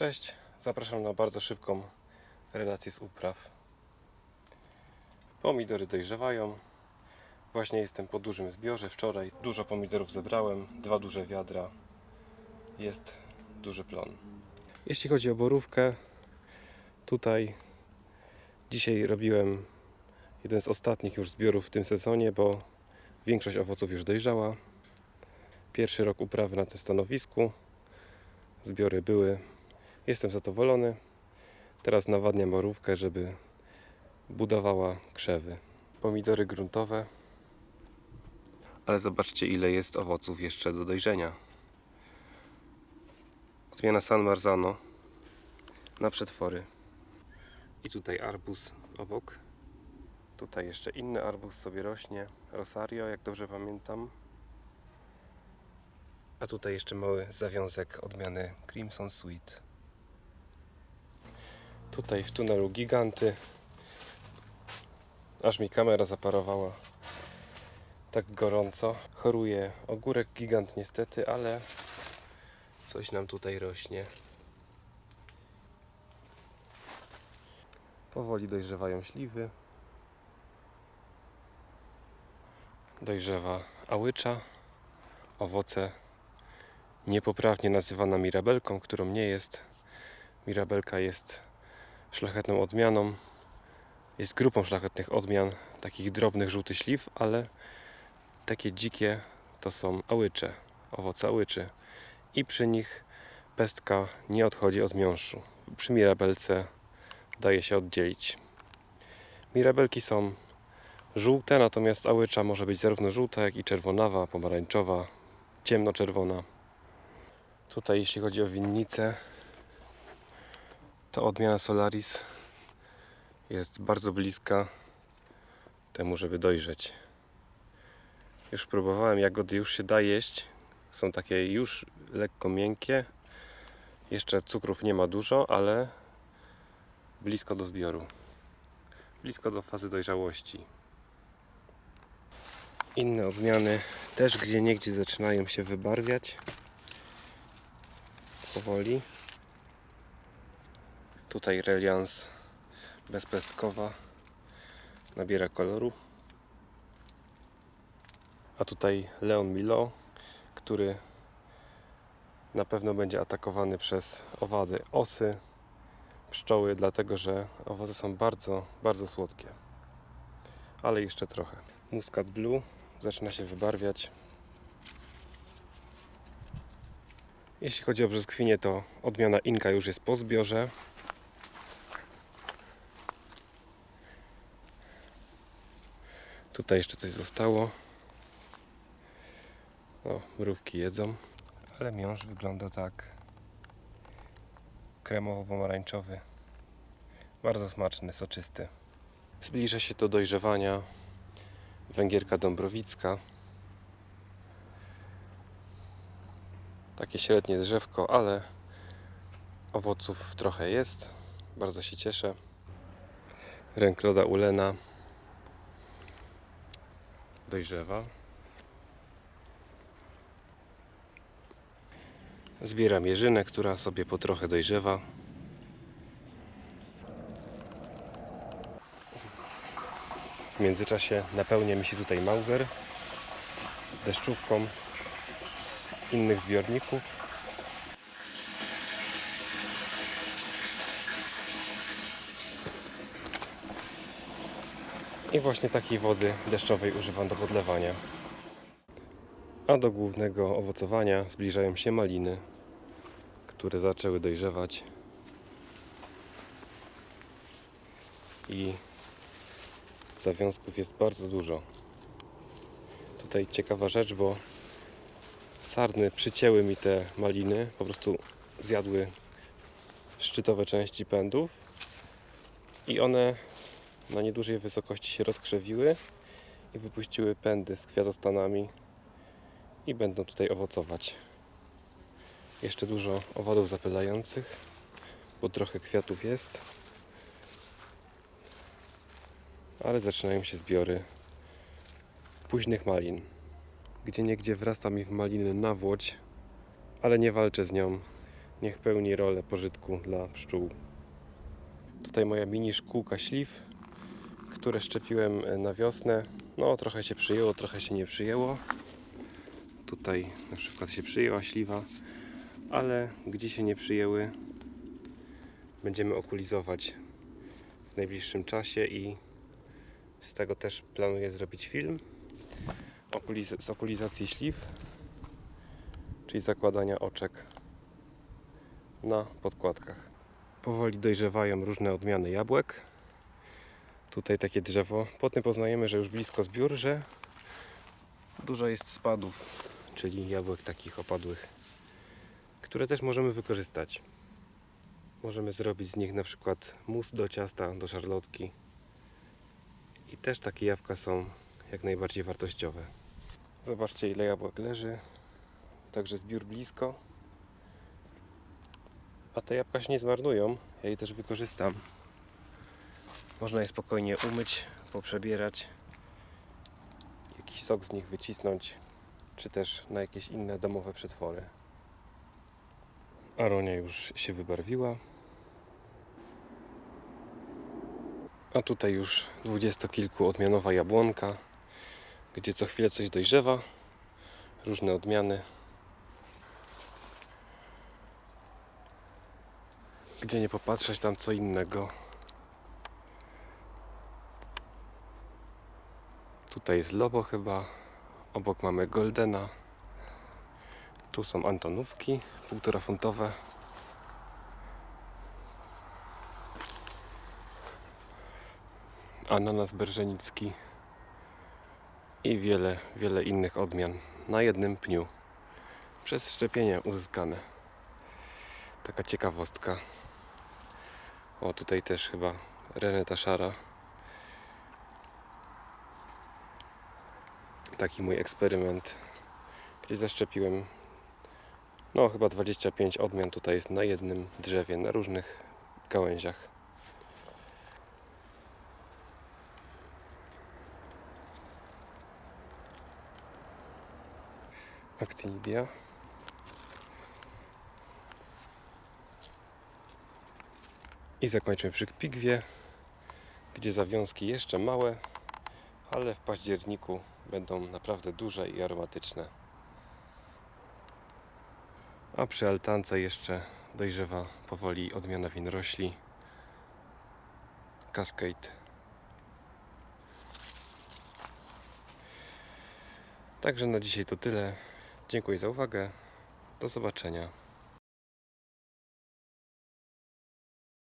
Cześć, zapraszam na bardzo szybką relację z upraw. Pomidory dojrzewają. Właśnie jestem po dużym zbiorze. Wczoraj dużo pomidorów zebrałem, dwa duże wiadra. Jest duży plon. Jeśli chodzi o borówkę, tutaj dzisiaj robiłem jeden z ostatnich już zbiorów w tym sezonie, bo większość owoców już dojrzała. Pierwszy rok uprawy na tym stanowisku. Zbiory były Jestem zadowolony. Teraz nawadniam borówkę, żeby budowała krzewy. Pomidory gruntowe. Ale zobaczcie, ile jest owoców jeszcze do dojrzenia. Odmiana San Marzano na przetwory. I tutaj arbuz obok. Tutaj jeszcze inny arbuz sobie rośnie. Rosario, jak dobrze pamiętam. A tutaj jeszcze mały zawiązek odmiany Crimson Sweet. Tutaj w tunelu giganty. Aż mi kamera zaparowała. Tak gorąco. Choruje ogórek gigant niestety, ale coś nam tutaj rośnie. Powoli dojrzewają śliwy. Dojrzewa łycza. Owoce niepoprawnie nazywana mirabelką, którą nie jest. Mirabelka jest szlachetną odmianą. Jest grupą szlachetnych odmian, takich drobnych żółtych śliw, ale takie dzikie to są ałycze, owoce ałyczy. I przy nich pestka nie odchodzi od miąższu. Przy mirabelce daje się oddzielić. Mirabelki są żółte, natomiast ałycza może być zarówno żółta, jak i czerwonawa, pomarańczowa, ciemnoczerwona. Tutaj jeśli chodzi o winnicę, to odmiana Solaris jest bardzo bliska temu, żeby dojrzeć. Już próbowałem jagody, już się da jeść. Są takie już lekko miękkie. Jeszcze cukrów nie ma dużo, ale blisko do zbioru. Blisko do fazy dojrzałości. Inne odmiany też gdzie niegdzie zaczynają się wybarwiać. Powoli. Tutaj relians bezpestkowa nabiera koloru. A tutaj Leon Milo, który na pewno będzie atakowany przez owady osy, pszczoły, dlatego że owoce są bardzo, bardzo słodkie. Ale jeszcze trochę. Muscat Blue zaczyna się wybarwiać. Jeśli chodzi o brzoskwinie, to odmiana Inka już jest po zbiorze. Tutaj jeszcze coś zostało. O, mrówki jedzą, ale miąższ wygląda tak kremowo-pomarańczowy. Bardzo smaczny, soczysty. Zbliża się do dojrzewania węgierka dąbrowicka. Takie średnie drzewko, ale owoców trochę jest. Bardzo się cieszę. Rękloda ulena dojrzewa. Zbieram jeżynę, która sobie po trochę dojrzewa. W międzyczasie napełnia mi się tutaj mauser deszczówką z innych zbiorników. I właśnie takiej wody deszczowej używam do podlewania. A do głównego owocowania zbliżają się maliny, które zaczęły dojrzewać. I zawiązków jest bardzo dużo. Tutaj ciekawa rzecz, bo sarny przycięły mi te maliny, po prostu zjadły szczytowe części pędów i one na niedużej wysokości się rozkrzewiły i wypuściły pędy z kwiatostanami i będą tutaj owocować. Jeszcze dużo owadów zapylających, bo trochę kwiatów jest. Ale zaczynają się zbiory późnych malin. Gdzie niegdzie wrasta mi w maliny nawłoć, ale nie walczę z nią. Niech pełni rolę pożytku dla pszczół. Tutaj moja mini szkółka śliw, które szczepiłem e, na wiosnę. No, trochę się przyjęło, trochę się nie przyjęło. Tutaj na przykład się przyjęła śliwa, ale gdzie się nie przyjęły, będziemy okulizować w najbliższym czasie i z tego też planuję zrobić film z okulizacji śliw, czyli zakładania oczek na podkładkach. Powoli dojrzewają różne odmiany jabłek. Tutaj takie drzewo. Potem poznajemy, że już blisko zbiór, że dużo jest spadów, czyli jabłek takich opadłych, które też możemy wykorzystać. Możemy zrobić z nich na przykład mus do ciasta, do szarlotki. I też takie jabłka są jak najbardziej wartościowe. Zobaczcie ile jabłek leży. Także zbiór blisko. A te jabłka się nie zmarnują. Ja je też wykorzystam. Można je spokojnie umyć, poprzebierać. Jakiś sok z nich wycisnąć. Czy też na jakieś inne domowe przetwory. Aronia już się wybarwiła. A tutaj już dwudziestokilkuodmianowa jabłonka, gdzie co chwilę coś dojrzewa, różne odmiany. Gdzie nie popatrzeć, tam co innego. Tutaj jest Lobo chyba, obok mamy Goldena. Tu są Antonówki, półtora funtowe. ananas berżenicki i wiele, wiele innych odmian na jednym pniu przez szczepienie uzyskane. Taka ciekawostka. O, tutaj też chyba reneta szara. Taki mój eksperyment, gdzie zaszczepiłem no chyba 25 odmian tutaj jest na jednym drzewie, na różnych gałęziach. Actinidia. I zakończmy przy pigwie, gdzie zawiązki jeszcze małe, ale w październiku będą naprawdę duże i aromatyczne. A przy altance jeszcze dojrzewa powoli odmiana winrośli Cascade. Także na dzisiaj to tyle. Dziękuję za uwagę. Do zobaczenia.